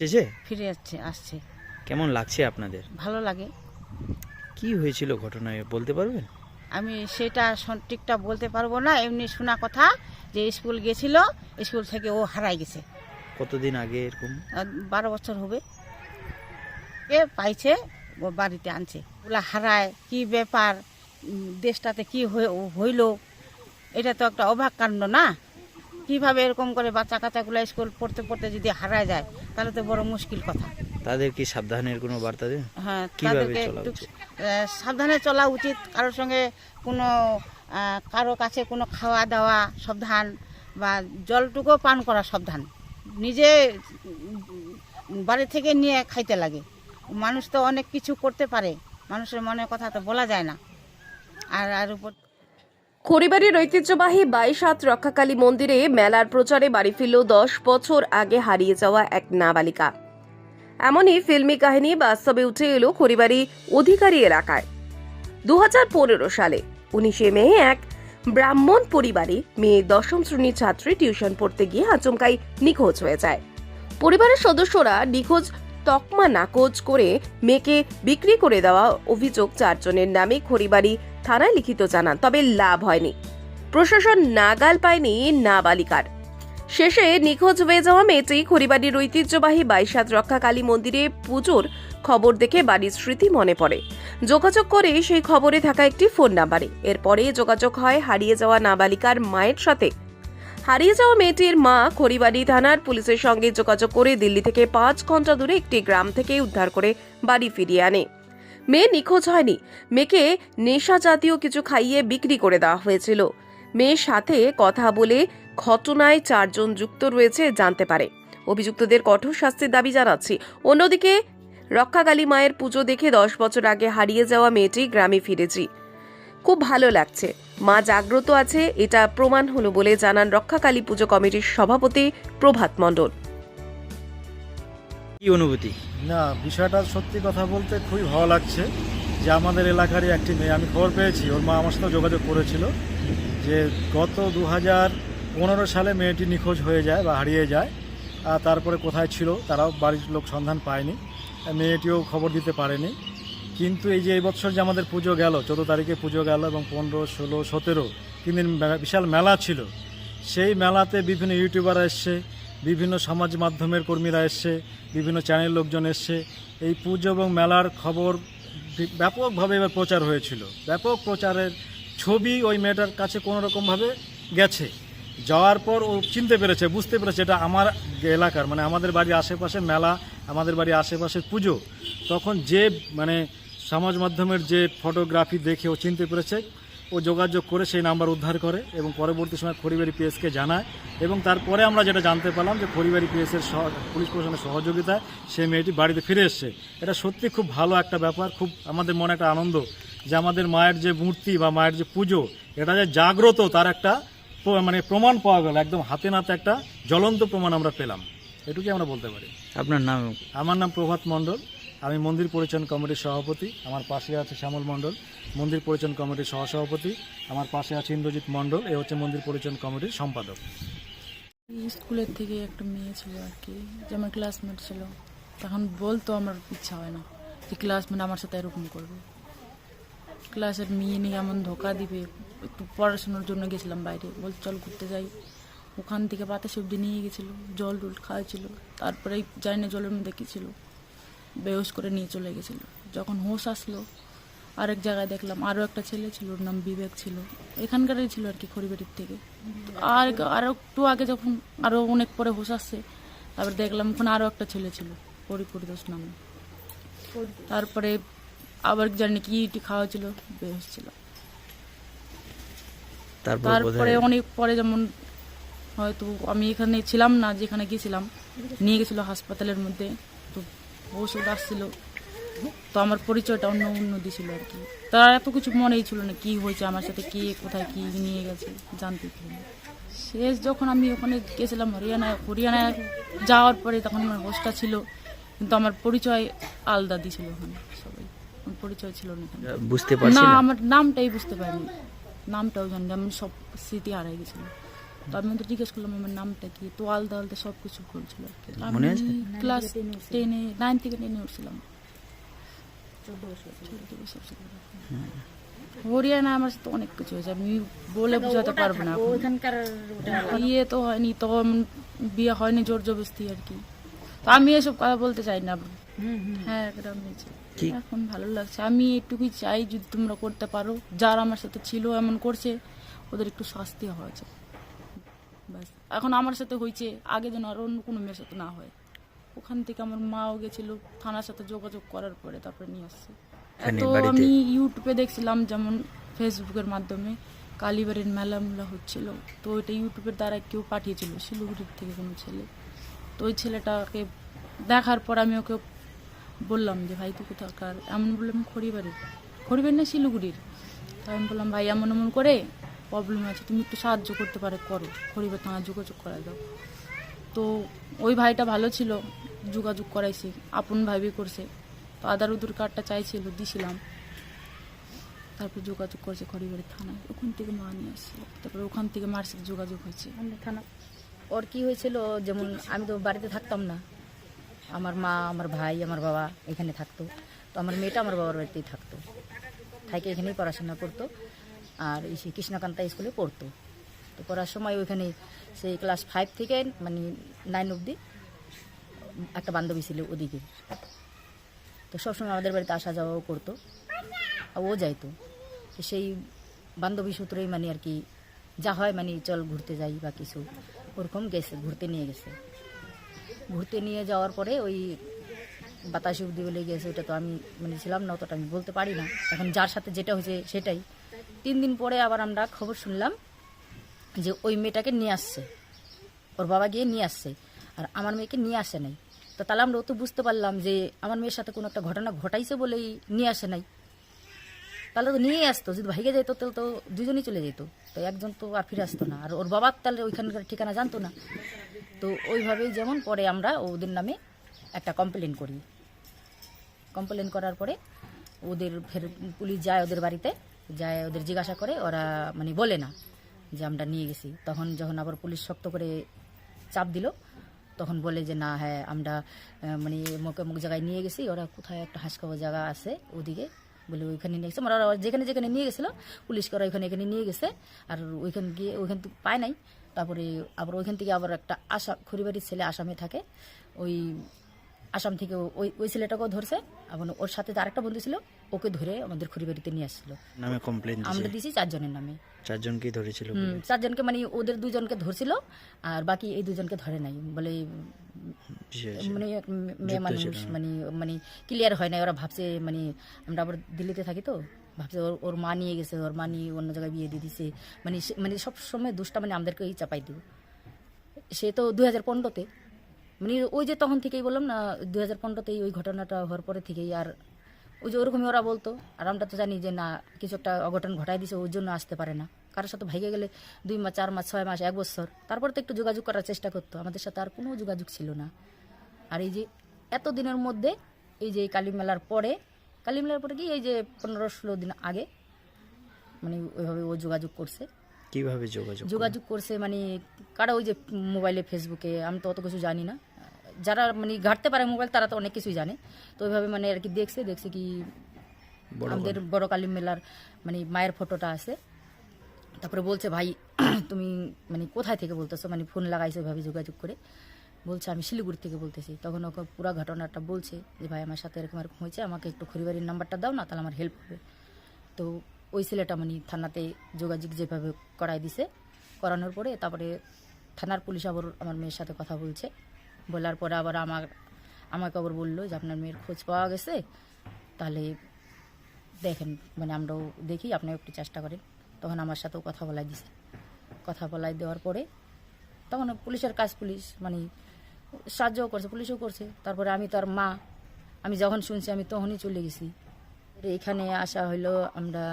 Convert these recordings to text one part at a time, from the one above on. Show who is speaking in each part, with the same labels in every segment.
Speaker 1: শেষে?
Speaker 2: ফিরে যাচ্ছে আসছে।
Speaker 1: কেমন লাগছে আপনাদের?
Speaker 2: ভালো লাগে।
Speaker 1: কি হয়েছিল ঘটনায় বলতে পারবেন?
Speaker 2: আমি সেটা সঠিকটা বলতে পারব না এমনি শোনা কথা যে স্কুল গেছিল স্কুল থেকে ও হারাই গেছে।
Speaker 1: কতদিন আগে এরকম?
Speaker 2: বারো বছর হবে। এ পাইছে ও বাড়িতে আনছে। ওগুলা হারায় কি ব্যাপার? দেশটাতে কি হইল? এটা তো একটা অবাক কাণ্ড না? কীভাবে এরকম করে বাচ্চা কাচ্চাগুলো স্কুল পড়তে পড়তে যদি হারায় যায় তাহলে তো বড় মুশকিল কথা।
Speaker 1: তাদের কি সাবধানের কোনো বার্তা দেন?
Speaker 2: হ্যাঁ তাদেরকে একটু সাবধানে চলা উচিত কারোর সঙ্গে কোনো কারও কাছে কোনো খাওয়া দাওয়া সাবধান বা জলটুকু পান করা সাবধান। নিজে বাড়ি থেকে নিয়ে খাইতে লাগে। মানুষ তো অনেক কিছু করতে পারে মানুষের মনের কথা তো বলা যায় না। আর আর উপর
Speaker 3: খড়িবাড়ির ঐতিহ্যবাহী বাইশ হাত রক্ষাকালী মন্দিরে মেলার প্রচারে বাড়ি ফিরল দশ বছর আগে হারিয়ে যাওয়া এক নাবালিকা। এমনই ফিল্মি কাহিনী বাস্তবে উঠে এলো খড়িবাড়ি অধিকারী এলাকায়। দু হাজার পনেরো সালে, উনিশে মে, এক ব্রাহ্মণ পরিবারে মেয়ে দশম শ্রেণির ছাত্রী টিউশন পড়তে গিয়ে আচমকাই নিখোঁজ হয়ে যায়। পরিবারের সদস্যরা নিখোঁজ তকমা নাকচ করে মেয়েকে বিক্রি করে দেওয়া অভিযোগ চারজনের নামে খড়িবাড়ি থানায় লিখিত জানান, তবে লাভ হয়নি। প্রশাসন নাগাল পায়নি নাবালিকার। শেষে নিখোঁজ হয়ে যাওয়া মেয়েটি খড়িবাড়ির ঐতিহ্যবাহী বাইশাত রক্ষা কালী মন্দিরে পুজোর খবর দেখে বাড়ির স্মৃতি মনে পড়ে। যোগাযোগ করে সেই খবরে থাকা একটি ফোন নাম্বারে। এরপরে যোগাযোগ হয় হারিয়ে যাওয়া নাবালিকার মায়ের সাথে। হারিয়ে যাওয়া মেয়েটির মা খড়িবাড়ি থানার পুলিশের সঙ্গে যোগাযোগ করে দিল্লি থেকে পাঁচ ঘণ্টা দূরে একটি গ্রাম থেকে উদ্ধার করে বাড়ি ফিরিয়ে আনে। মেয়ে নিখোঁজ হয়নি। মেয়েকে নেশা জাতীয় কিছু খাইয়ে বিক্রি করে দেওয়া হয়েছিল। মেয়ের সাথে কথা বলে ঘটনায় চারজন যুক্ত রয়েছে জানতে পারে। অভিযুক্তদের কঠোর শাস্তির দাবি জানাচ্ছি। অন্যদিকে রক্ষাকালী মায়ের পুজো দেখে দশ বছর আগে হারিয়ে যাওয়া মেয়েটি গ্রামে ফিরেছি। খুব ভালো লাগছে। মা জাগ্রত আছে, এটা প্রমাণ হলো বলে জানান রক্ষাকালী পুজো কমিটির সভাপতি প্রভাত মণ্ডল।
Speaker 1: কি অনুভূতি?
Speaker 4: না, বিষয়টা সত্যি কথা বলতে খুবই ভালো লাগছে যে আমাদের এলাকারই একটি মেয়ে। আমি খবর পেয়েছি, ওর মা আমার সাথে যোগাযোগ করেছিল যে গত দু হাজার পনেরো সালে মেয়েটি নিখোঁজ হয়ে যায় বা হারিয়ে যায় আর তারপরে কোথায় ছিল তারাও বাড়ির লোক সন্ধান পায়নি মেয়েটিও খবর দিতে পারেনি। কিন্তু এই যে এই বছর যে আমাদের পুজো গেল, চোদ্দ তারিখে পুজো গেল এবং পনেরো, ষোলো, সতেরো, তিন দিন বিশাল মেলা ছিল। সেই মেলাতে বিভিন্ন ইউটিউবার এসছে বিভিন্ন সমাজ মাধ্যমের কর্মীরা এসছে, বিভিন্ন চ্যানেল লোকজন এসছে। এই পুজো এবং মেলার খবর ব্যাপকভাবে এবার প্রচার হয়েছিল। ব্যাপক প্রচারের ছবি ওই মেয়েটার কাছে কোনো রকমভাবে গেছে। যাওয়ার পর ও চিনতে পেরেছে, বুঝতে পেরেছে এটা আমার এলাকার মানে আমাদের বাড়ির আশেপাশে মেলা, আমাদের বাড়ির আশেপাশের পুজো। তখন যে মানে সমাজ মাধ্যমের যে ফটোগ্রাফি দেখে ও চিনতে পেরেছে ও যোগাযোগ করে সেই নাম্বার উদ্ধার করে এবং পরবর্তী সময় খড়িবাড়ি পিএসকে জানায় এবং তারপরে আমরা যেটা জানতে পারলাম যে খড়িবাড়ি পিএসের পুলিশ প্রশাসনের সহযোগিতায় সেই মেয়েটি বাড়িতে ফিরে এসছে। এটা সত্যি খুব ভালো একটা ব্যাপার খুব আমাদের মনে একটা আনন্দ যে আমাদের মায়ের যে মূর্তি বা মায়ের যে পুজো এটা যে জাগ্রত তার একটা মানে প্রমাণ পাওয়া গেল একদম হাতে নাতে একটা জ্বলন্ত প্রমাণ আমরা পেলাম। এটুকুই আমরা বলতে পারি।
Speaker 1: আপনার নাম?
Speaker 4: আমার নাম প্রভাত মণ্ডল। আমি মন্দির পরিচালন কমিটির সভাপতি, আমার পাশে আছে শ্যামল মণ্ডল। মন্দির পরিচালন কমিটির সহসভাপতি, আমার পাশে আছে ইন্দ্রজিৎ মণ্ডল, এ হচ্ছে মন্দির পরিচালন কমিটির সম্পাদক।
Speaker 5: স্কুলের থেকে একটা মেয়ে ছিল আর কি, যে আমার ক্লাসমেট ছিল। তখন বলতো আমার ইচ্ছা হয় না যে ক্লাসমেট আমার সাথে এরকম করবে। ক্লাসের মেয়ে নিয়ে এমন ধোকা দিবে, একটু পড়াশোনার জন্য গেছিলাম বাইরে। বল, চল ঘুরতে যাই। ওখান থেকে পাতা সবজি নিয়ে গেছিল, জল টল খাওয়াছিল তারপরে জানি না জলের মধ্যে কী ছিল। বেহস করে নিয়ে চলে গেছিল। যখন হোশ আসলো আরেক জায়গায় দেখলাম আরও একটা ছেলে ছিল ওর নাম বিবেক ছিল। এখানকারই ছিল আর কি খড়িবাড়ির থেকে। আর আরও একটু আগে যখন আরও অনেক পরে হোশ আসছে তারপর দেখলাম ওখানে আরও একটা ছেলে ছিল পরিপরিদোষ নামে। তারপরে আবার জানি কি খাওয়া ছিল বেহস ছিল।
Speaker 1: তারপরে
Speaker 5: অনেক পরে যেমন হয়তো আমি এখানে ছিলাম না যেখানে গিয়েছিলাম নিয়ে গেছিল হাসপাতালের মধ্যে। তো ওষুধ আসছিল। তো আমার পরিচয়টা অন্য অন্য দিছিল আর কি। তার এত কিছু মনেই ছিল না কি হয়েছে আমার সাথে কে কোথায় কি নিয়ে গেছে জানতে ছিল শেষ যখন আমি ওখানে গেছিলাম হরিয়ানায় হরিয়ানায় যাওয়ার পরে তখন আমার হোস্টটা ছিল কিন্তু আমার পরিচয় আলাদা দিছিল ওখানে সবাই। আমার পরিচয় ছিল না
Speaker 1: বুঝতে পারছি
Speaker 5: না আমার নামটাই বুঝতে পারিনি। নামটাও জানি না, আমি সব স্মৃতি হারাই গেছিল। তো আমি তো জিজ্ঞেস করলাম আমার নামটা কি? তো আলদা আলদা সব কিছু বলছিল আর কি। আমি ক্লাস টেনে নাইন থেকে টেনে উঠছিলাম। ছিল। হরিয়ানা আমার সাথে অনেক কিছু হয়েছে আমি বলে বোঝাতে পারব না বিয়ে তো হয়নি তখন বিয়ে হয়নি জোর জবরদস্তি আর কি। তো আমি এসব কথা বলতে চাই না। হ্যাঁ
Speaker 1: কি?
Speaker 5: এখন ভালো লাগছে। আমি এটুকুই চাই যদি তোমরা করতে পারো যারা আমার সাথে ছিল এমন করছে ওদের একটু শাস্তি হওয়া চাই ব্যাস এখন আমার সাথে হয়েছে আগে যেন আর অন্য কোনো মেয়ের সাথে না হয়। ওখান থেকে আমার মাও গেছিল থানার সাথে যোগাযোগ করার পরে তারপরে নিয়ে আসছে।
Speaker 1: এখানে
Speaker 5: তো আমি ইউটিউবে দেখছিলাম যেমন ফেসবুকের মাধ্যমে কালীবাড়ির মেলা মেলা হচ্ছিল। তো ওইটা ইউটিউবের দ্বারা কেউ পাঠিয়েছিল শিলিগুড়ির থেকে কোনো ছেলে। তো ওই ছেলেটাকে দেখার পর আমি ওকে বললাম যে ভাই তুই কোথাকার? এমন বললাম খড়িবাড়ির। খড়িবাড়ি না শিলিগুড়ির। তো আমি বললাম ভাই এমন এমন করে প্রবলেম আছে, তুমি একটু সাহায্য করতে পারে, করো। খড়িবার থানা যোগাযোগ করাই দাও। তো ওই ভাইটা ভালো ছিল, যোগাযোগ করাইছি, আপন ভাবি করছে। তো আধার উদুর কার্ডটা চাইছিল, দিছিলাম। তারপর যোগাযোগ করছে খড়িবাড়ি থানায়। ওখান থেকে মা নিয়ে আসছিল তারপরে ওখান থেকে মার সাথে যোগাযোগ হয়েছে।
Speaker 6: থানা। ওর কি হয়েছিল, যেমন আমি তো বাড়িতে থাকতাম না। আমার মা, আমার ভাই, আমার বাবা এখানে থাকতো। তো আমার মেয়েটা আমার বাবার বাড়িতেই থাকতো। থাকে এখানেই পড়াশোনা করতো। আর এই সেই কৃষ্ণকান্তা স্কুলে পড়তো। তো পড়ার সময় ওইখানে সেই ক্লাস ফাইভ থেকে মানে নাইন অবধি একটা বান্ধবী ছিল ওদিকে। তো সবসময় আমাদের বাড়িতে আসা যাওয়াও করতো আর ও যাইতো। সেই বান্ধবী সূত্রেই মানে আর কি যা হয় মানে চল ঘুরতে যাই বা কিছু, ওরকম গেছে, ঘুরতে নিয়ে গেছে। ঘুরতে নিয়ে যাওয়ার পরে ওই বাতাসি অব্দি বলে গেছে ওটা তো আমি মানে ছিলাম না, অতটা আমি বলতে পারি না। এখন যার সাথে যেটা হয়েছে সেটাই। তিন দিন পরে আবার আমরা খবর শুনলাম যে ওই মেয়েটাকে নিয়ে আসছে। ওর বাবা গিয়ে নিয়ে আসছে আর আমার মেয়েকে নিয়ে আসে নাই। তো তাহলে আমরা তো বুঝতে পারলাম যে আমার মেয়ের সাথে কোনো একটা ঘটনা ঘটাইছে বলেই নিয়ে আসে নাই। তাহলে তো নিয়েই আসতো, যদি ভাইগে যেত তাহলে তো দুজনেই চলে যেত। তো একজন তো আর ফিরে আসতো না। আর ওর বাবার তাহলে ওইখানকার ঠিকানা জানতো না। তো ওইভাবেই যেমন পরে আমরা ওদের নামে একটা কমপ্লেন করি। কমপ্লেন করার পরে ওদের ফের পুলিশ যায় ওদের বাড়িতে। যায় ওদের জিজ্ঞাসা করে, ওরা মানে বলে না যে আমরা নিয়ে গেছি। তখন যখন আবার পুলিশ শক্ত করে চাপ দিল, তখন বলে যে, না হ্যাঁ আমরা মানে মুখে মুখ জায়গায় নিয়ে গেছি, ওরা কোথায় একটা হাসকাবো জায়গা আছে ওদিকে। বলে, ওইখানে নিয়ে গেছে। মানে ওরা যেখানে যেখানে নিয়ে গেছিল, পুলিশকে ওরা ওইখানে এখানে নিয়ে গেছে, আর ওইখান গিয়ে, ওইখান থেকে পায় নাই। তারপরে আবার ওইখান থেকে আবার একটা আশা, খড়িবাড়ির ছেলে আসামে থাকে। ওই আসাম থেকে ওই ওই ছেলেটাকেও ধরছে। এবং ওর সাথে আরেকটা বন্ধু ছিল ওকে ধরে আমাদের খড়িবাড়িতে নিয়ে আসছিল
Speaker 1: নামে কমপ্লেন
Speaker 6: আমরা দিয়েছি চারজনের নামে।
Speaker 1: চারজনকেই ধরেছিল
Speaker 6: চারজনকে মানে ওদের দুজনকে ধরছিল আর বাকি এই দুজনকে ধরে নাই। বলে মানে মেয়ে মানুষ মানে মানে ক্লিয়ার হয় না ওরা ভাবছে মানে আমরা আবার দিল্লিতে থাকি তো ভাবছে ওর ওর মা নিয়ে গেছে ওর মা নিয়ে অন্য জায়গায় বিয়ে দিয়ে দিছে। মানে মানে সব সময় দুষ্টা মানে আমাদেরকেই চাপাই দিব সে তো দুই হাজার পনেরোতে মানে ওই যে তখন থেকেই বললাম না দুই হাজার পনেরোতেই ওই ঘটনাটা হওয়ার পরে থেকেই আর ওই যে ওরকমই ওরা বলতো। আর আমরা তো জানি যে না কিছু একটা অঘটন ঘটাই দিছে ওই জন্য আসতে পারে না। কারোর সাথে ভাইগে গেলে দুই মাস চার মাস ছয় মাস এক বছর তারপর তো একটু যোগাযোগ করার চেষ্টা করতো। আমাদের সাথে আর কোনো যোগাযোগ ছিল না। আর এই যে এত দিনের মধ্যে এই যে এই কালী মেলার পরে কালী মেলার পরে কি এই যে পনেরো ষোলো দিন আগে মানে ওইভাবে ও যোগাযোগ করছে।
Speaker 1: কীভাবে যোগাযোগ
Speaker 6: যোগাযোগ করছে মানে কারা ওই যে মোবাইলে ফেসবুকে আমি তো অত কিছু জানি না। যারা মানে ঘাটতে পারে মোবাইল তারা তো অনেক কিছুই জানে। তো ওইভাবে মানে আর কি দেখছে দেখছে কি আমাদের বড় কালী মেলার মানে মায়ের ফটোটা আছে। তারপরে বলছে ভাই তুমি মানে কোথায় থেকে বলতেছো? মানে ফোন লাগাইছো ওইভাবে যোগাযোগ করে? বলছে আমি শিলিগুড়ি থেকে বলতেছি। তখন ওকে পুরো ঘটনাটা বলছে যে ভাই আমার সাথে এরকম এরকম হয়েছে আমাকে একটু খরিবারির নাম্বারটা দাও না তাহলে আমার হেল্প হবে। তো ওই ছেলেটা মানে থানাতে যোগাযোগ যেভাবে করাই দিছে করানোর পরে তারপরে থানার পুলিশ আবার আমার মেয়ের সাথে কথা বলছে। বলার পরে আবার আমার আমাকে আবার বলল যে আপনার মেয়ের খোঁজ পাওয়া গেছে তাহলে দেখেন মানে আমরাও দেখি আপনি একটু চেষ্টা করেন। তখন আমার সাথেও কথা বলাই দিছে। কথা বলাই দেওয়ার পরে তখন পুলিশের কাজ পুলিশ মানে সাহায্যও করছে পুলিশও করছে। তারপরে আমি তার মা আমি যখন শুনছি আমি তখনই চলে গেছি। এখানে আসা হলো আমরা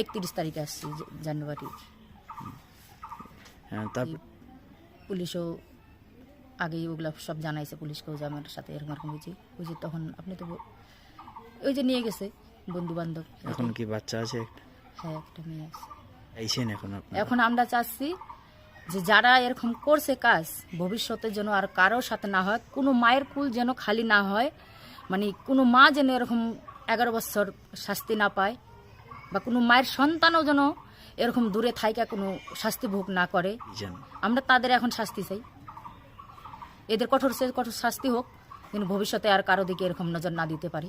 Speaker 6: একত্রিশ তারিখে আসছি জানুয়ারি।
Speaker 1: হ্যাঁ তারপর
Speaker 6: পুলিশও আগেই ওগুলো সব জানাইছে পুলিশকেও যে আমার সাথে এরকম এরকম হয়েছে। ওই যে তখন আপনি তো ওই যে নিয়ে গেছে বন্ধু বান্ধব
Speaker 1: এখন কি বাচ্চা আছে
Speaker 6: হ্যাঁ একটা মেয়ে আছে।
Speaker 1: চাইছেন এখন
Speaker 6: এখন আমরা চাচ্ছি যে যারা এরকম করছে কাজ ভবিষ্যতে যেন আর কারোর সাথে না হয় কোনো মায়ের কুল যেন খালি না হয় মানে কোনো মা যেন এরকম এগারো বছর শাস্তি না পায় বা কোনো মায়ের সন্তানও যেন এরকম দূরে থাইকা কোনো শাস্তি ভোগ না করে আমরা তাদের এখন শাস্তি চাই। এদের কঠোর সে কঠোর শাস্তি হোক, কিন্তু ভবিষ্যতে আর কারও দিকে এরকম নজর না দিতে পারে।